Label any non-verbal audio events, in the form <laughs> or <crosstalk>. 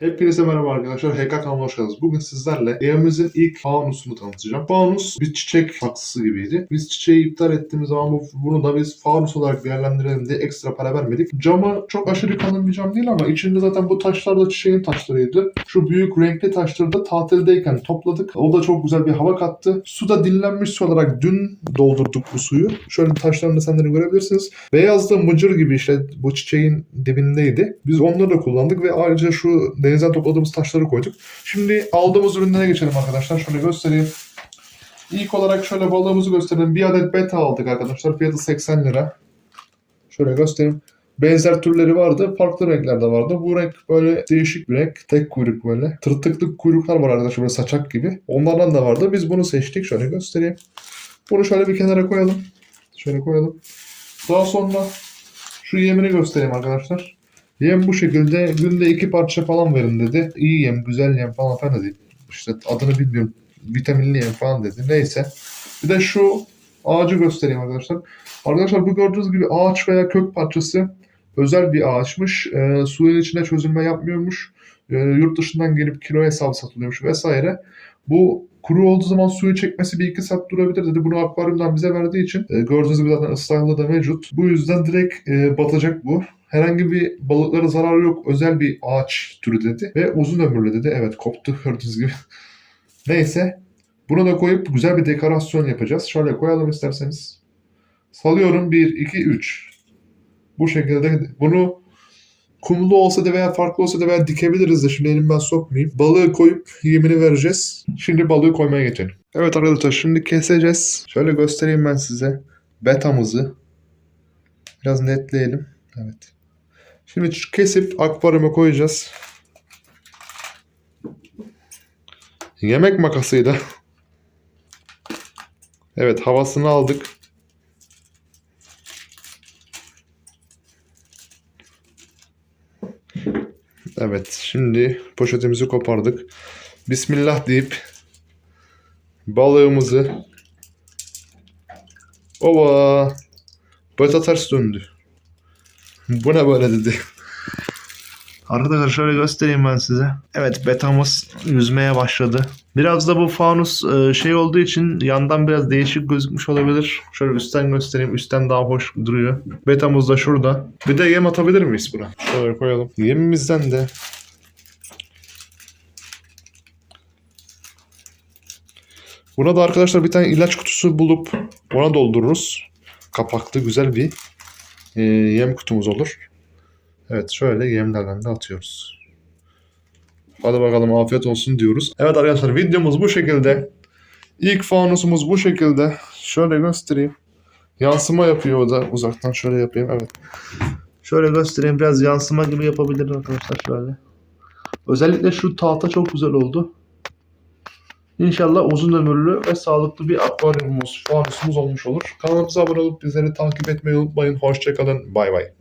Hepinize merhaba arkadaşlar. HK kanalıma hoş geldiniz. Bugün sizlerle evimizin ilk fanusunu tanıtacağım. Fanus bir çiçek saksısı gibiydi. Biz çiçeği iptal ettiğimiz zaman bu, bunu da biz fanus olarak değerlendirelim diye ekstra para vermedik. Camı çok aşırı kalın bir cam değil ama içinde zaten bu taşlar da çiçeğin taşlarıydı. Şu büyük renkli taşları da tatildeyken topladık. O da çok güzel bir hava kattı. Su da dinlenmiş su olarak dün doldurduk bu suyu. Şöyle taşlarını senden görebilirsiniz. Beyaz da mıcır gibi işte bu çiçeğin dibindeydi. Biz onları da kullandık ve ayrıca şu denizden topladığımız taşları koyduk. Şimdi aldığımız ürünlere geçelim arkadaşlar. Şöyle göstereyim. İlk olarak şöyle balığımızı gösterelim. Bir adet beta aldık arkadaşlar. Fiyatı 80 lira. Şöyle göstereyim. Benzer türleri vardı. Farklı renkler de vardı. Bu renk böyle değişik bir renk. Tek kuyruk böyle. Tırtıklı kuyruklar var arkadaşlar böyle saçak gibi. Onlardan da vardı. Biz bunu seçtik. Şöyle göstereyim. Bunu şöyle bir kenara koyalım. Şöyle koyalım. Daha sonra şu yemini göstereyim arkadaşlar. Yem bu şekilde günde iki parça falan verin dedi. İyi yem, güzel yem falan filan dedi. İşte adını bilmiyorum. Vitaminli yem falan dedi. Neyse. Bir de şu ağacı göstereyim arkadaşlar. Arkadaşlar bu gördüğünüz gibi ağaç veya kök parçası özel bir ağaçmış. Ee, suyun içine çözülme yapmıyormuş. Ee, yurt dışından gelip kilo hesabı satılıyormuş vesaire. Bu kuru olduğu zaman suyu çekmesi bir iki saat durabilir dedi. Bunu akvaryumdan bize verdiği için e, gördüğünüz gibi zaten ıslahlığı da mevcut. Bu yüzden direkt e, batacak bu. Herhangi bir balıklara zararı yok. Özel bir ağaç türü dedi. Ve uzun ömürlü dedi. Evet koptu gördüğünüz gibi. <laughs> Neyse. Bunu da koyup güzel bir dekorasyon yapacağız. Şöyle koyalım isterseniz. Salıyorum 1, 2, 3. Bu şekilde bunu kumlu olsa da veya farklı olsa da veya dikebiliriz de şimdi elimden sokmayayım. Balığı koyup yemini vereceğiz. Şimdi balığı koymaya geçelim. Evet arkadaşlar şimdi keseceğiz. Şöyle göstereyim ben size. Betamızı. Biraz netleyelim. Evet. Şimdi kesip akvaryuma koyacağız. Yemek makasıyla. <laughs> Evet havasını aldık. Evet şimdi poşetimizi kopardık. Bismillah deyip balığımızı Ova Beta ters döndü. Bu ne böyle dedi. Arkadaşlar şöyle göstereyim ben size. Evet betamız yüzmeye başladı. Biraz da bu fanus e, şey olduğu için yandan biraz değişik gözükmüş olabilir. Şöyle üstten göstereyim. Üstten daha hoş duruyor. Betamız da şurada. Bir de yem atabilir miyiz buna? Şöyle koyalım. Yemimizden de Buna da arkadaşlar bir tane ilaç kutusu bulup ona doldururuz. Kapaklı güzel bir e, yem kutumuz olur. Evet şöyle yemlerden de atıyoruz. Hadi bakalım afiyet olsun diyoruz. Evet arkadaşlar videomuz bu şekilde. İlk fanusumuz bu şekilde. Şöyle göstereyim. Yansıma yapıyor o da. Uzaktan şöyle yapayım. Evet. Şöyle göstereyim. Biraz yansıma gibi yapabilirim arkadaşlar şöyle. Özellikle şu tahta çok güzel oldu. İnşallah uzun ömürlü ve sağlıklı bir akvaryumumuz, fanusumuz olmuş olur. Kanalımıza abone olup bizleri takip etmeyi unutmayın. Hoşçakalın. Bay bay.